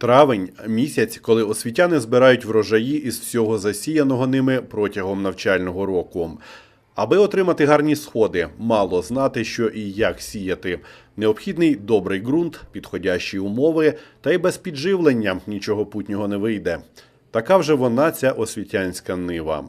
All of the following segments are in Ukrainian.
Травень місяць, коли освітяни збирають врожаї із всього засіяного ними протягом навчального року. Аби отримати гарні сходи, мало знати, що і як сіяти. Необхідний добрий ґрунт, підходящі умови, та й без підживлення нічого путнього не вийде. Така вже вона, ця освітянська нива.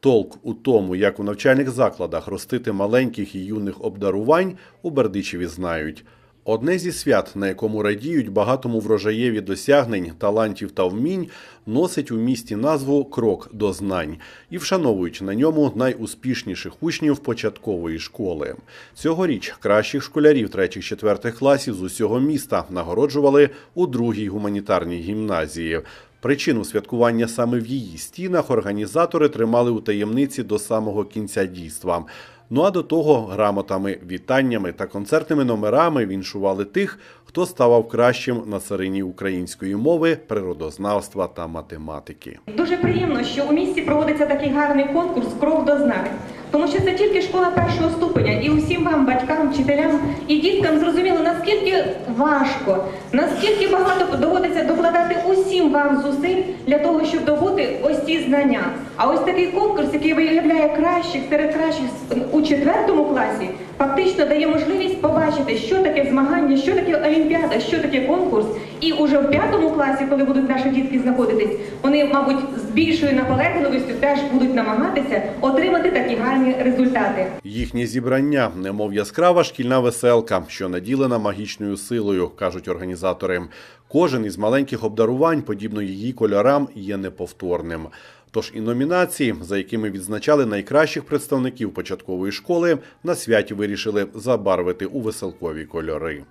Толк у тому, як у навчальних закладах ростити маленьких і юних обдарувань, у Бердичеві знають. Одне зі свят, на якому радіють багатому врожаєві досягнень, талантів та вмінь, носить у місті назву Крок до знань і вшановують на ньому найуспішніших учнів початкової школи. Цьогоріч кращих школярів 3-4 класів з усього міста нагороджували у другій гуманітарній гімназії. Причину святкування саме в її стінах організатори тримали у таємниці до самого кінця дійства. Ну а до того грамотами, вітаннями та концертними номерами віншували тих, хто ставав кращим на царині української мови, природознавства та математики. Дуже приємно, що у місті проводиться такий гарний конкурс Крок до знань. Тому що це тільки школа першого ступеня, і усім вам, батькам, вчителям і діткам зрозуміло, наскільки важко, наскільки багато доводиться докладати усім вам зусиль для того, щоб добути ось ці знання. А ось такий конкурс, який виявляє кращих серед кращих у четвертому класі, фактично дає можливість побачити, що таке змагання, що таке олімпіада, що таке конкурс. І уже в п'ятому класі, коли будуть наші дітки знаходитись, вони, мабуть, з більшою наполегливістю теж будуть намагатися отримати такі гарні результати. Їхнє зібрання, немов яскрава шкільна веселка, що наділена магічною силою, кажуть організатори. Кожен із маленьких обдарувань, подібно її кольорам, є неповторним. Тож і номінації, за якими відзначали найкращих представників початкової школи, на святі вирішили забарвити у веселкові кольори.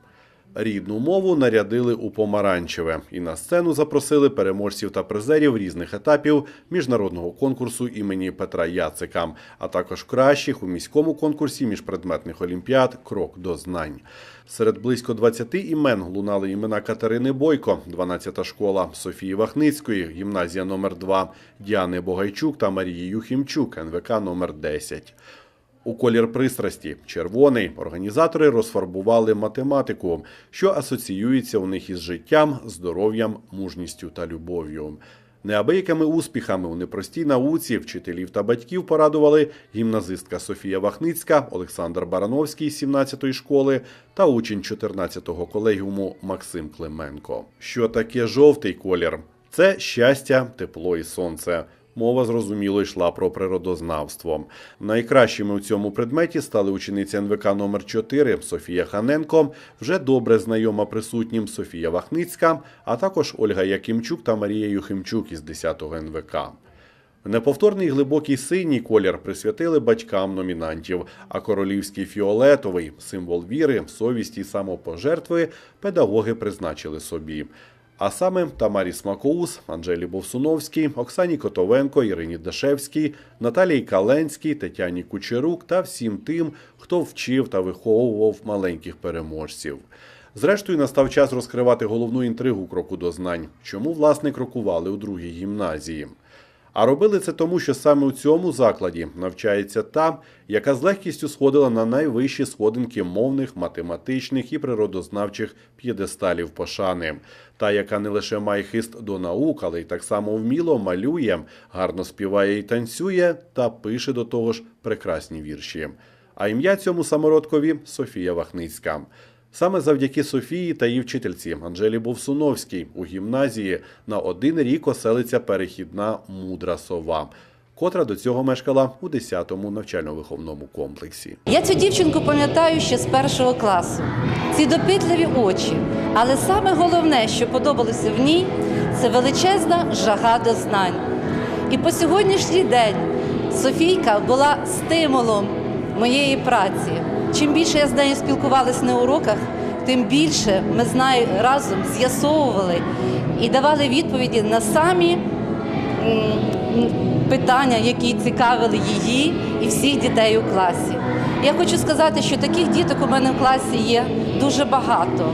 Рідну мову нарядили у помаранчеве і на сцену запросили переможців та призерів різних етапів міжнародного конкурсу імені Петра Яцика, а також кращих у міському конкурсі міжпредметних олімпіад Крок до знань. Серед близько 20 імен лунали імена Катерини Бойко, 12-та школа Софії Вахницької, гімназія номер 2 Діани Богайчук та Марії Юхімчук, НВК номер 10. У колір пристрасті червоний організатори розфарбували математику, що асоціюється у них із життям, здоров'ям, мужністю та любов'ю. Неабиякими успіхами у непростій науці вчителів та батьків порадували гімназистка Софія Вахницька, Олександр Барановський з 17-ї школи та учень 14-го колегіуму Максим Клименко. Що таке жовтий колір? Це щастя, тепло і сонце. Мова зрозуміло йшла про природознавство. Найкращими у цьому предметі стали учениці НВК номер 4 Софія Ханенко, вже добре знайома присутнім Софія Вахницька, а також Ольга Якимчук та Марія Юхимчук із 10-го НВК. Неповторний глибокий синій колір присвятили батькам номінантів, а королівський фіолетовий символ віри, совісті й самопожертви педагоги призначили собі. А саме Тамарі Смакоус, Анжелі Бовсуновській, Оксані Котовенко, Ірині Дашевській, Наталії Каленській, Тетяні Кучерук та всім тим, хто вчив та виховував маленьких переможців. Зрештою, настав час розкривати головну інтригу кроку до знань, чому власне крокували у другій гімназії. А робили це тому, що саме у цьому закладі навчається та, яка з легкістю сходила на найвищі сходинки мовних, математичних і природознавчих п'єдесталів пошани, та, яка не лише має хист до наук, але й так само вміло малює, гарно співає і танцює, та пише до того ж прекрасні вірші. А ім'я цьому самородкові Софія Вахницька. Саме завдяки Софії та її вчительці Анжелі Бовсуновській у гімназії на один рік оселиться перехідна мудра сова, котра до цього мешкала у 10-му навчально-виховному комплексі. Я цю дівчинку пам'ятаю ще з першого класу. Ці допитливі очі. Але саме головне, що подобалося в ній, це величезна жага до знань. І по сьогоднішній день Софійка була стимулом моєї праці. Чим більше я з нею спілкувалася на уроках, тим більше ми з нею разом з'ясовували і давали відповіді на самі питання, які цікавили її і всіх дітей у класі. Я хочу сказати, що таких діток у мене в класі є дуже багато.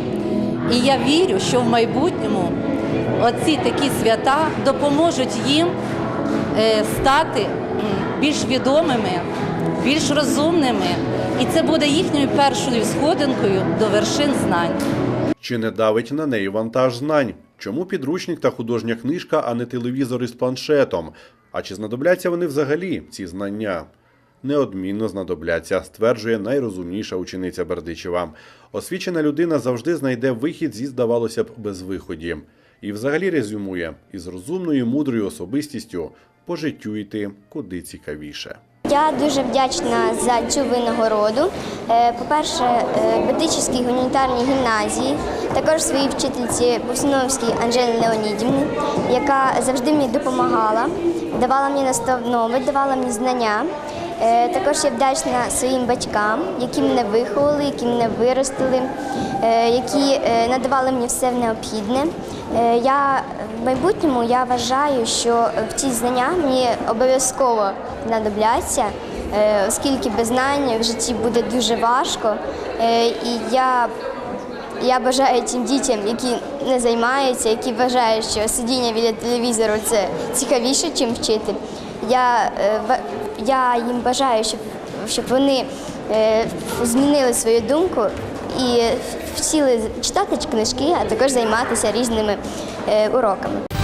І я вірю, що в майбутньому оці такі свята допоможуть їм е, стати більш відомими, більш розумними. І це буде їхньою першою сходинкою до вершин знань. Чи не давить на неї вантаж знань? Чому підручник та художня книжка, а не телевізор із планшетом? А чи знадобляться вони взагалі, ці знання? Неодмінно знадобляться, стверджує найрозумніша учениця Бердичева. Освічена людина завжди знайде вихід зі, здавалося б, безвиході. І взагалі резюмує, із розумною, мудрою особистістю по життю йти куди цікавіше. Я дуже вдячна за цю винагороду. Е, По-перше, Бердичівській гуманітарній гімназії, також своїй вчительці Бусиновській Анжелі Леонідівні, яка завжди мені допомагала, давала мені настанови, давала мені знання. Е, Також я вдячна своїм батькам, які мене виховали, які мене виростили, е, які надавали мені все необхідне. Е, Я в майбутньому я вважаю, що в ці знання мені обов'язково знадобляться, е, оскільки без знань в житті буде дуже важко. Е, І я, я бажаю тим дітям, які не займаються, які вважають, що сидіння біля телевізору це цікавіше, чим вчити. Я, я їм бажаю, щоб, щоб вони змінили свою думку і вчили читати книжки, а також займатися різними е, уроками.